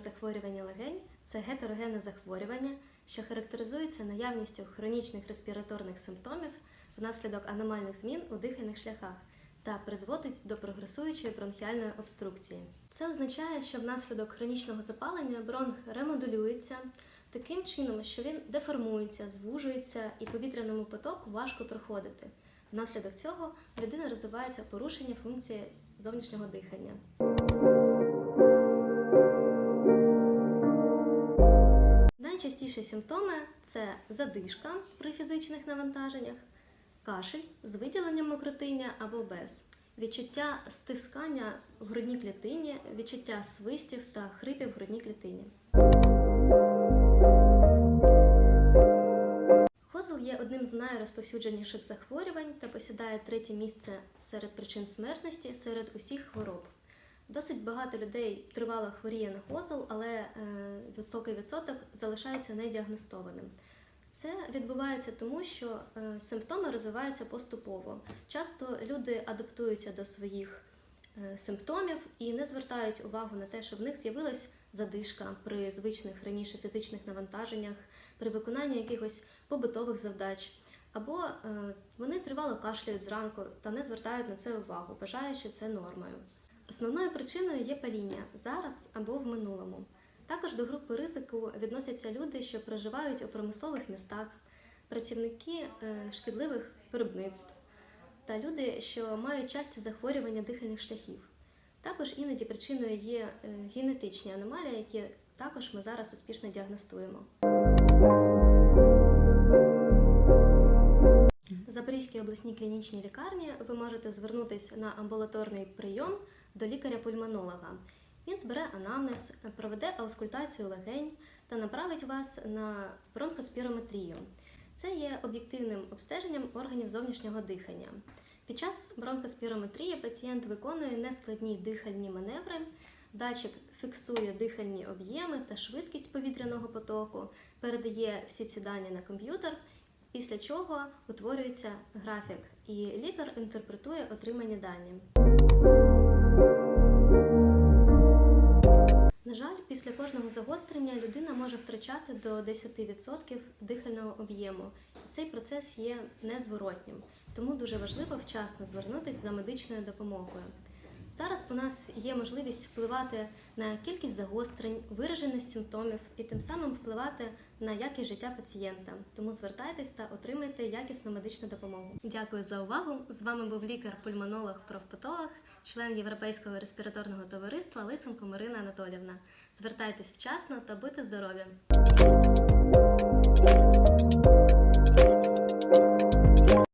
захворювання легень це гетерогенне захворювання, що характеризується наявністю хронічних респіраторних симптомів внаслідок аномальних змін у дихальних шляхах та призводить до прогресуючої бронхіальної обструкції. Це означає, що внаслідок хронічного запалення бронх ремодулюється таким чином, що він деформується, звужується і повітряному потоку важко проходити. Внаслідок цього в людини розвивається порушення функції зовнішнього дихання. Найчастіші симптоми це задишка при фізичних навантаженнях, кашель з виділенням мокротиння або без, відчуття стискання в грудній клітині, відчуття свистів та хрипів в грудній клітині. Хозел є одним з найрозповсюдженіших захворювань та посідає третє місце серед причин смертності серед усіх хвороб. Досить багато людей тривало хворіє на хозел, але е, високий відсоток залишається недіагностованим. Це відбувається тому, що е, симптоми розвиваються поступово. Часто люди адаптуються до своїх е, симптомів і не звертають увагу на те, що в них з'явилась задишка при звичних раніше фізичних навантаженнях, при виконанні якихось побутових завдач. Або вони тривало кашляють зранку та не звертають на це увагу, вважають, що це нормою. Основною причиною є паління зараз або в минулому. Також до групи ризику відносяться люди, що проживають у промислових містах, працівники е, шкідливих виробництв та люди, що мають часті захворювання дихальних шляхів. Також іноді причиною є е, генетичні аномалії, які також ми зараз успішно діагностуємо. В Запорізькій обласній клінічній лікарні ви можете звернутися на амбулаторний прийом до лікаря-пульмонолога. Він збере анамнез, проведе аускультацію легень та направить вас на бронхоспірометрію. Це є об'єктивним обстеженням органів зовнішнього дихання. Під час бронхоспірометрії пацієнт виконує нескладні дихальні маневри, датчик фіксує дихальні об'єми та швидкість повітряного потоку, передає всі ці дані на комп'ютер, після чого утворюється графік, і лікар інтерпретує отримані дані. На жаль, після кожного загострення людина може втрачати до 10% дихального об'єму. Цей процес є незворотнім, тому дуже важливо вчасно звернутися за медичною допомогою. Зараз у нас є можливість впливати на кількість загострень, вираженість симптомів і тим самим впливати на якість життя пацієнта. Тому звертайтесь та отримайте якісну медичну допомогу. Дякую за увагу. З вами був лікар-пульмонолог профпатолог, член Європейського респіраторного товариства Лисенко Марина Анатолівна. Звертайтесь вчасно та будьте здорові!